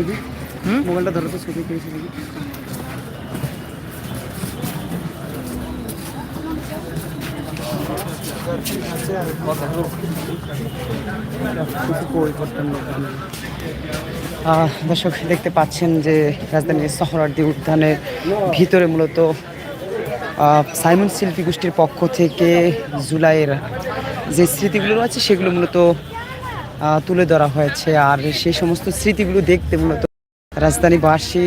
দেখি হুম? মোবাইলটা ধরো তো ছবি পেয়েছি দেখি দর্শক দেখতে পাচ্ছেন যে রাজধানীর সহরার্দি উদ্যানের ভিতরে মূলত সাইমন শিল্পী গোষ্ঠীর পক্ষ থেকে জুলাইয়ের যে স্মৃতিগুলো রয়েছে সেগুলো মূলত তুলে ধরা হয়েছে। আর সেই সমস্ত স্মৃতিগুলো দেখতে মূলত রাজধানীবাসী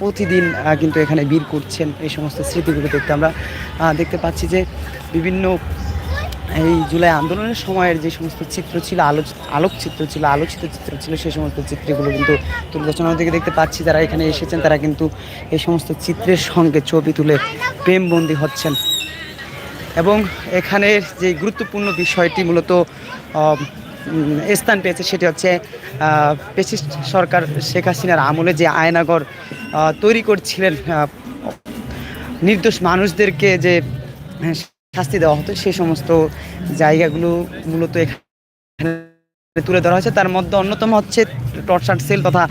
প্রতিদিন কিন্তু এখানে ভিড় করছেন এই সমস্ত স্মৃতিগুলো দেখতে। আমরা দেখতে পাচ্ছি যে বিভিন্ন এই জুলাই আন্দোলনের সময়ের যে সমস্ত চিত্র ছিল, আলোচ, আলোকচিত্র ছিল, আলোচিত চিত্র ছিল, সেই সমস্ত চিত্রগুলো কিন্তু তুলে ধর্ষণ থেকে দেখতে পাচ্ছি। যারা এখানে এসেছেন, তারা কিন্তু এই সমস্ত চিত্রের সঙ্গে ছবি তুলে প্রেমবন্দী হচ্ছেন। এবং এখানের যে গুরুত্বপূর্ণ বিষয়টি মূলত স্থান পেয়েছে সেটি হচ্ছে পেসিস্ট সরকার শেখ হাসিনার আমলে যে আয়নাগর তৈরি করছিলেন নির্দোষ মানুষদেরকে যে শাস্তি দেওয়া হতো সেই সমস্ত জায়গাগুলো মূলত এখানে তুলে ধরা হয়েছে। তার মধ্যে অন্যতম হচ্ছে টর্চার সেল তথা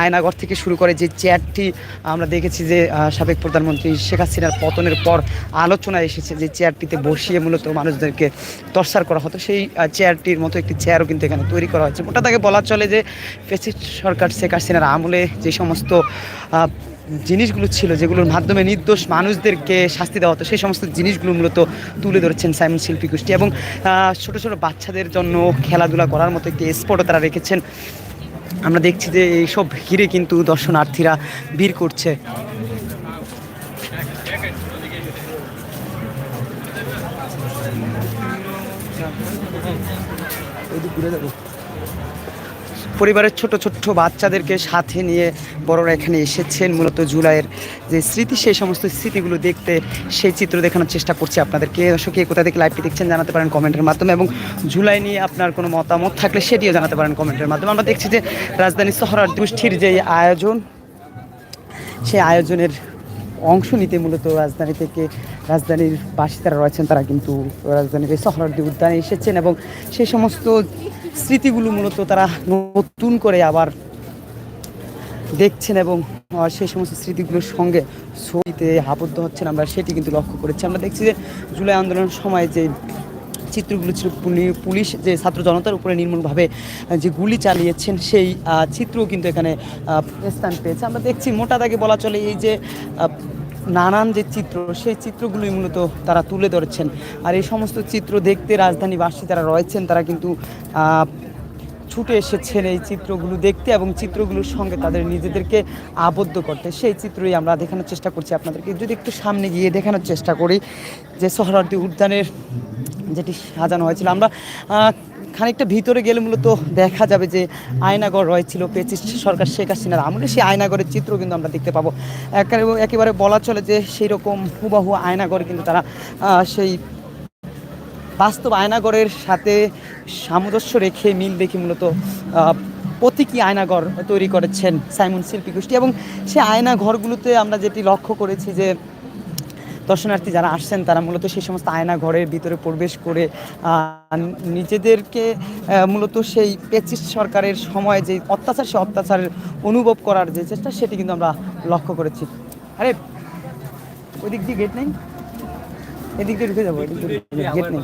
আয়নাগর থেকে শুরু করে যে চেয়ারটি আমরা দেখেছি যে সাবেক প্রধানমন্ত্রী শেখ হাসিনার পতনের পর আলোচনা এসেছে যে চেয়ারটিতে বসিয়ে মূলত মানুষদেরকে টর্চার করা হতো। সেই চেয়ারটির মতো একটি চেয়ারও কিন্তু এখানে তৈরি করা হয়েছে। মোটা তাকে বলা চলে যে ফেসিস্ট সরকার শেখ হাসিনার আমলে যে সমস্ত জিনিসগুলো ছিল যেগুলোর মাধ্যমে নির্দোষ মানুষদেরকে শাস্তি দেওয়া হতো, সেই সমস্ত জিনিসগুলো মূলত তুলে ধরেছেন সাইমন শিল্পী গোষ্ঠী এবং ছোট ছোট বাচ্চাদের জন্য খেলাধুলা করার মতো একটি স্পটও তারা রেখেছেন। আমরা দেখছি যে এইসব ঘিরে কিন্তু দর্শনার্থীরা ভিড় করছে। ঘুরে যাব। পরিবারের ছোট ছোট বাচ্চাদেরকে সাথে নিয়ে বড়রা এখানে এসেছেন। মূলত জুলাইয়ের যে স্মৃতি, সেই সমস্ত স্মৃতিগুলো দেখতে সেই চিত্র দেখানোর চেষ্টা করছি আপনাদেরকে। দর্শক কোথা থেকে লাইভটি দেখছেন জানাতে পারেন কমেন্টের মাধ্যমে এবং জুলাই নিয়ে আপনার কোনো মতামত থাকলে সেটিও জানাতে পারেন কমেন্টের মাধ্যমে। আমরা দেখছি যে রাজধানী শহরার গোষ্ঠীর যে আয়োজন, সেই আয়োজনের অংশ নিতে মূলত রাজধানী থেকে রাজধানীর বাসী যারা রয়েছেন। তারা কিন্তু রাজধানীর এই উদ্যানে এসেছেন এবং সেই সমস্ত স্মৃতিগুলো মূলত তারা নতুন করে আবার দেখছেন এবং সেই সমস্ত স্মৃতিগুলোর সঙ্গে ছবিতে আবদ্ধ হচ্ছেন। আমরা সেটি কিন্তু লক্ষ্য করেছি। আমরা দেখছি যে জুলাই আন্দোলনের সময় যে চিত্রগুলো ছিল, পুলি- পুলিশ যে ছাত্র জনতার উপরে নির্মূলভাবে যে গুলি চালিয়েছেন, সেই চিত্রও কিন্তু এখানে স্থান পেয়েছে। আমরা দেখছি মোটা দাগে বলা চলে এই যে নানান যে চিত্র, সেই চিত্রগুলোই মূলত তারা তুলে ধরেছেন। আর এই সমস্ত চিত্র দেখতে রাজধানীবাসী যারা রয়েছেন, তারা কিন্তু ছুটে এসেছেন এই চিত্রগুলো দেখতে এবং চিত্রগুলোর সঙ্গে তাদের নিজেদেরকে আবদ্ধ করতে। সেই চিত্রই আমরা দেখানোর চেষ্টা করছি আপনাদেরকে। যদি একটু সামনে গিয়ে দেখানোর চেষ্টা করি, যে সোহরার্দি উদ্যানের যেটি সাজানো হয়েছিল, আমরা খানিকটা ভিতরে গেলে মূলত দেখা যাবে যে আয়নাগর রয়েছিল পেচিস সরকার শেখ হাসিনার আমলে। সেই আয়নাগরের চিত্র কিন্তু আমরা দেখতে পাবো। একেবারে বলা চলে যে সেই রকম হুবাহু আয়নাগর কিন্তু তারা সেই বাস্তব আয়নাগরের সাথে সামঞ্জস্য রেখে মিল রেখে মূলত প্রতীকী আয়নাঘর তৈরি করেছেন সাইমন শিল্পী গোষ্ঠী। এবং সেই আয়নাঘরগুলোতে আমরা যেটি লক্ষ্য করেছি যে দর্শনার্থী যারা আসছেন, তারা মূলত সেই সমস্ত আয়না ঘরের ভিতরে প্রবেশ করে নিজেদেরকে মূলত সেই পেচিস সরকারের সময় যে অত্যাচার, সে অত্যাচারের অনুভব করার যে চেষ্টা, সেটি কিন্তু আমরা লক্ষ্য করেছি। আরে ওই দিক দিয়ে গেট নেই? এদিক দিয়ে ঢুকে যাব দিয়ে গেট নেই।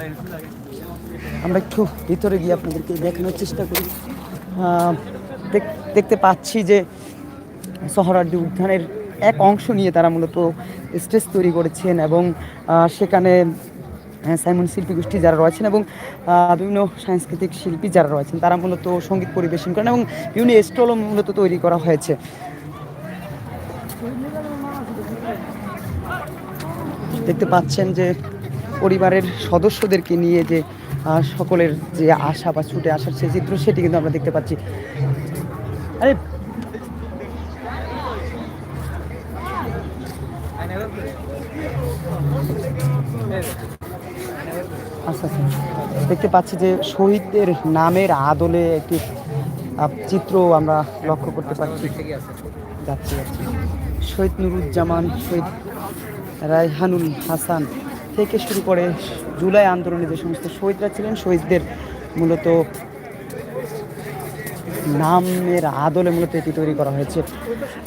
আমরা একটু ভিতরে গিয়ে আপনাদেরকে দেখানোর চেষ্টা করি। দেখতে পাচ্ছি যে শহরার্দি উদ্যানের এক অংশ নিয়ে তারা মূলত স্টেজ তৈরি করেছেন এবং সেখানে সাইমন শিল্পী গোষ্ঠী যারা রয়েছেন এবং বিভিন্ন সাংস্কৃতিক শিল্পী যারা রয়েছেন, তারা মূলত সংগীত পরিবেশন করেন এবং বিভিন্ন স্টলও মূলত তৈরি করা হয়েছে। দেখতে পাচ্ছেন যে, পরিবারের সদস্যদেরকে নিয়ে যে সকলের যে আশা বা ছুটে আসার সেই চিত্র, সেটি কিন্তু আমরা দেখতে পাচ্ছি। আরে আচ্ছা আচ্ছা। দেখতে পাচ্ছি যে শহীদদের নামের আদলে একটি চিত্র আমরা লক্ষ্য করতে পারছি। যাচ্ছি যাচ্ছি। শহীদ নুরুজ্জামান, শহীদ রায়হানুল হাসান থেকে শুরু করে জুলাই আন্দোলনে যে সমস্ত শহীদরা ছিলেন, শহীদদের মূলত নামের আদলে মূলত এটি তৈরি করা হয়েছে।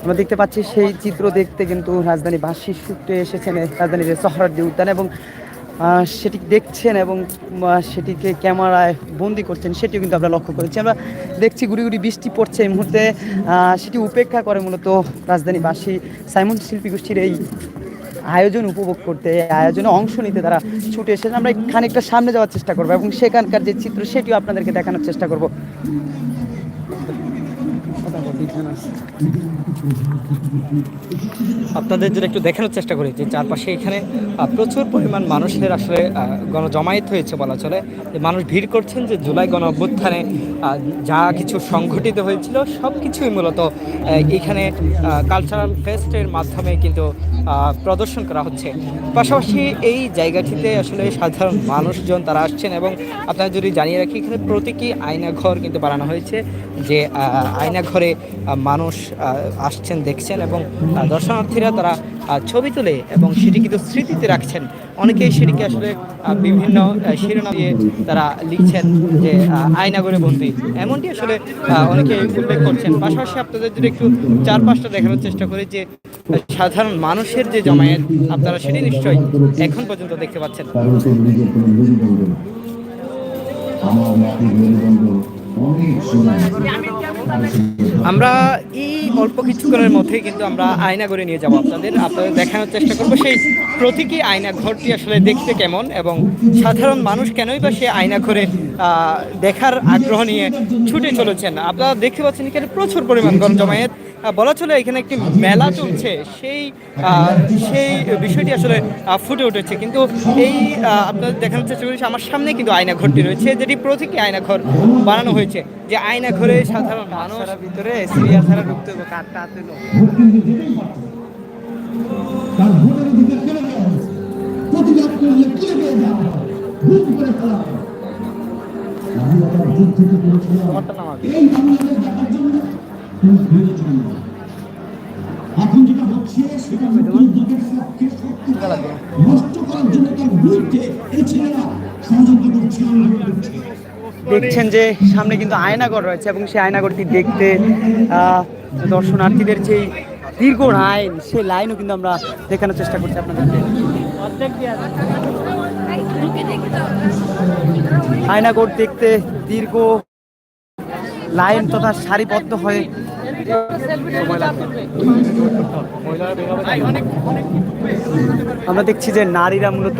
আমরা দেখতে পাচ্ছি সেই চিত্র দেখতে কিন্তু রাজধানীবাসী ছুটে এসেছেন এই রাজধানীর সহরার্দি উদ্যান এবং সেটি দেখছেন এবং সেটিকে ক্যামেরায় বন্দি করছেন, সেটিও কিন্তু আমরা লক্ষ্য করেছি। আমরা দেখছি গুড়ি গুড়ি বৃষ্টি পড়ছে এই মুহূর্তে সেটি উপেক্ষা করে মূলত রাজধানীবাসী সাইমন শিল্পী গোষ্ঠীর এই আয়োজন উপভোগ করতে আয়োজনে অংশ নিতে তারা ছুটে এসেছে আমরা খানিকটা সামনে যাওয়ার চেষ্টা করব এবং সেখানকার যে চিত্র, সেটিও আপনাদেরকে দেখানোর চেষ্টা করব। আপনাদের যদি একটু দেখানোর চেষ্টা করি যে চারপাশে এখানে প্রচুর পরিমাণ মানুষের আসলে গণজমায়েত হয়েছে বলা চলে। যে মানুষ ভিড় করছেন যে জুলাই গণ অভ্যুত্থানে যা কিছু সংঘটিত হয়েছিল সব কিছুই মূলত এখানে কালচারাল ফেস্টের মাধ্যমে কিন্তু প্রদর্শন করা হচ্ছে। পাশাপাশি এই জায়গাটিতে আসলে সাধারণ মানুষজন তারা আসছেন এবং আপনারা যদি জানিয়ে রাখি, এখানে প্রতীকী আয়নাঘর কিন্তু বানানো হয়েছে। যে আয়নাঘরে মানুষ আসছেন দেখছেন এবং দর্শনার্থীরা তারা ছবি তুলে এবং সেটি কিন্তু স্মৃতিতে রাখছেন। অনেকেই সেটিকে আসলে বিভিন্ন শিরোনাম দিয়ে তারা লিখছেন যে আহ, আয়নাঘরে বন্দি। এমনটি আসলে অনেকে উল্লেখ করছেন। পাশাপাশি আপনাদের যদি একটু চারপাশটা দেখানোর চেষ্টা করি যে সাধারণ মানুষের যে জমায়েত আপনারা সেটি নিশ্চয়ই এখন পর্যন্ত দেখতে পাচ্ছেন। আমার মেরুদণ্ড আমরা এই অল্প কিছুক্ষণের মধ্যেই কিন্তু আমরা আয়না করে নিয়ে যাব আপনাদের। আপনাদের দেখানোর চেষ্টা করব সেই প্রতীকী আয়না ঘরটি আসলে দেখতে কেমন এবং সাধারণ মানুষ কেনই বা সে আয়না ঘরে দেখার আগ্রহ নিয়ে ছুটে চলেছেন। আপনারা দেখতে পাচ্ছেন এখানে প্রচুর পরিমাণ গণজমায়েত বলা চলে এখানে একটি মেলা চলছে সেই আহ, সেই বিষয়টি আসলে ফুটে উঠেছে। কিন্তু এই আহ, আপনাদের দেখানোর চেষ্টা করেছি আমার সামনে কিন্তু আয়না ঘরটি রয়েছে যেটি প্রতীকী আয়না ঘর বানানো হয়েছে। যে আয়না ঘরে সাধারণ মানুষ ভিতরে সিরিয়াল ছাড়া ঢুকতে হবে কাঠটা হাতে প্রতিবাদ করলে করে ফেলা এখন যেটা হচ্ছে সেটা শক্তি নষ্ট করার জন্য তার বিরুদ্ধে এই ছেলেরা ষড়যন্ত্র করছে আন্দোলন করছে দেখছেন যে সামনে কিন্তু আয়নাগর রয়েছে এবং সেই আয়নাগরটি দেখতে দর্শনার্থীদের যেই দীর্ঘ লাইন, সেই লাইনও কিন্তু আমরা দেখানোর চেষ্টা করছি আপনাদেরকে। আয়নাগর দেখতে দীর্ঘ লাইন তথা সারিবদ্ধ হয়ে আমরা দেখছি যে নারীরা মূলত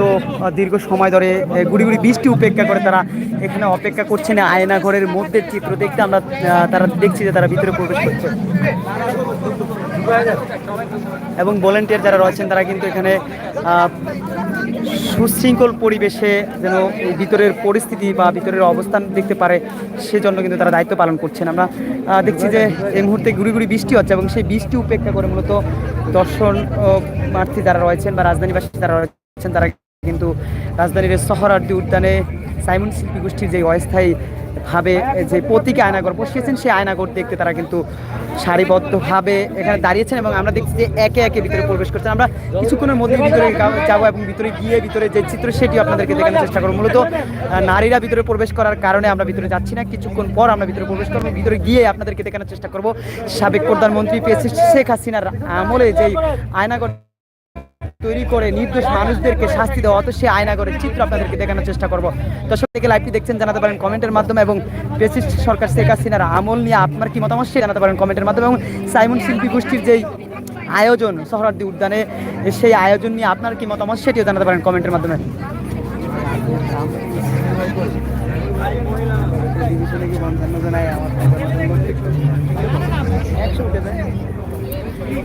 দীর্ঘ সময় ধরে গুড়ি গুড়ি বৃষ্টি উপেক্ষা করে তারা এখানে অপেক্ষা করছে না। আয়না ঘরের মধ্যে চিত্র দেখতে আমরা তারা দেখছি যে তারা ভিতরে প্রবেশ করছে। এবং ভলেন্টিয়ার যারা রয়েছেন, তারা কিন্তু এখানে সুশৃঙ্খল পরিবেশে যেন ভিতরের পরিস্থিতি বা ভিতরের অবস্থান দেখতে পারে, সেজন্য কিন্তু তারা দায়িত্ব পালন করছেন। আমরা দেখছি যে এই মুহূর্তে গুড়ি গুড়ি বৃষ্টি হচ্ছে এবং সেই বৃষ্টি উপেক্ষা করে মূলত দর্শন প্রার্থী যারা রয়েছেন বা রাজধানীবাসী যারা রয়েছেন, তারা কিন্তু রাজধানীর সহরার্দি উদ্যানে সাইমন শিল্পী গোষ্ঠীর যে অস্থায়ী ভাবে যে প্রতীকী আয়নাগর বসিয়েছেন সেই আয়নাগর দেখতে তারা কিন্তু সারিবদ্ধভাবে এখানে দাঁড়িয়েছেন এবং আমরা দেখছি যে একে একে ভিতরে প্রবেশ করছেন। আমরা কিছুক্ষণের মধ্যে ভিতরে যাব এবং ভিতরে গিয়ে ভিতরে যে চিত্র, সেটিও আপনাদেরকে দেখানোর চেষ্টা করব। মূলত নারীরা ভিতরে প্রবেশ করার কারণে আমরা ভিতরে যাচ্ছি না। কিছুক্ষণ পর আমরা ভিতরে প্রবেশ করব, ভিতরে গিয়ে আপনাদেরকে দেখানোর চেষ্টা করব। সাবেক প্রধানমন্ত্রী প্রেসিডেন্ট শেখ হাসিনার আমলে যেই আয়নাগর তৈরি করে নির্দোষ মানুষদেরকে শাস্তি দেওয়া, অত আয়না করে চিত্র আপনাদেরকে দেখানোর চেষ্টা করব। দর্শক থেকে লাইভটি দেখছেন, জানাতে পারেন কমেন্টের মাধ্যমে এবং প্রেসিডেন্ট সরকার শেখ হাসিনার আমল নিয়ে আপনার কি মতামত, সে জানাতে পারেন কমেন্টের মাধ্যমে। এবং সাইমন শিল্পী গোষ্ঠীর যেই আয়োজন শহরার্দি উদ্যানে, সেই আয়োজন নিয়ে আপনার কি মতামত, সেটিও জানাতে পারেন কমেন্টের মাধ্যমে।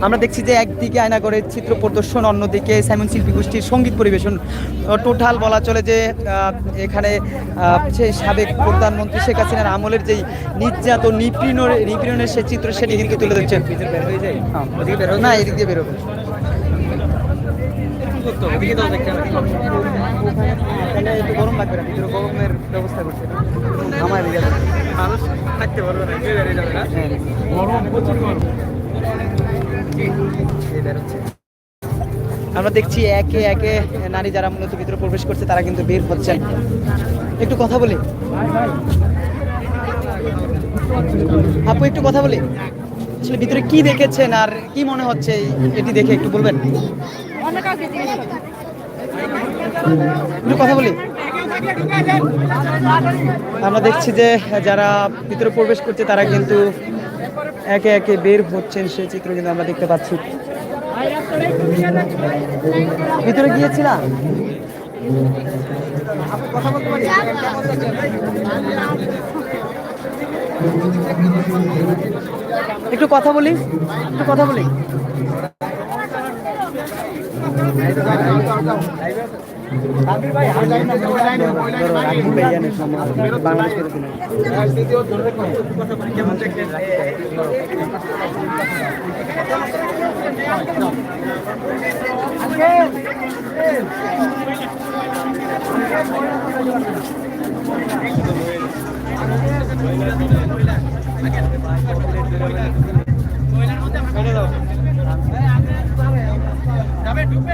আমরা দেখছি যে একদিকে আয়না করে চিত্র প্রদর্শন অন্যদিকে সাইমন শিল্পী গোষ্ঠীর সংগীত পরিবেশন টোটাল বলা চলে যে এখানে সেই সাবেক প্রধানমন্ত্রী শেখ হাসিনার আমলের যেই নির্যাতন নিপীড়নের নিপীড়নের সেই চিত্র সেটি কিন্তু তুলে ধরছে হ্যাঁ, না এদিক দিয়ে বেরোবে গরম লাগবে না ভিতরে গরমের ব্যবস্থা করছে মানুষ থাকতে পারবে না কেউ বেরিয়ে যাবে না গরম প্রচুর গরম আমরা দেখছি একে একে নারী যারা মূলত ভিতরে প্রবেশ করছে, তারা কিন্তু বের হচ্ছেন একটু কথা বলি? আপু, একটু কথা বলি? আসলে ভিতরে কি দেখেছেন আর কি মনে হচ্ছে এটি দেখে একটু বলবেন? একটু কথা বলি? আমরা দেখছি যে যারা ভিতরে প্রবেশ করছে, তারা কিন্তু একে একে বের হচ্ছেন সেই চিত্র কিন্তু আমরা দেখতে পাচ্ছি। ভিতরে গিয়েছিলাম? একটু কথা বলি, একটু কথা বলি। যাবে ঢুকবে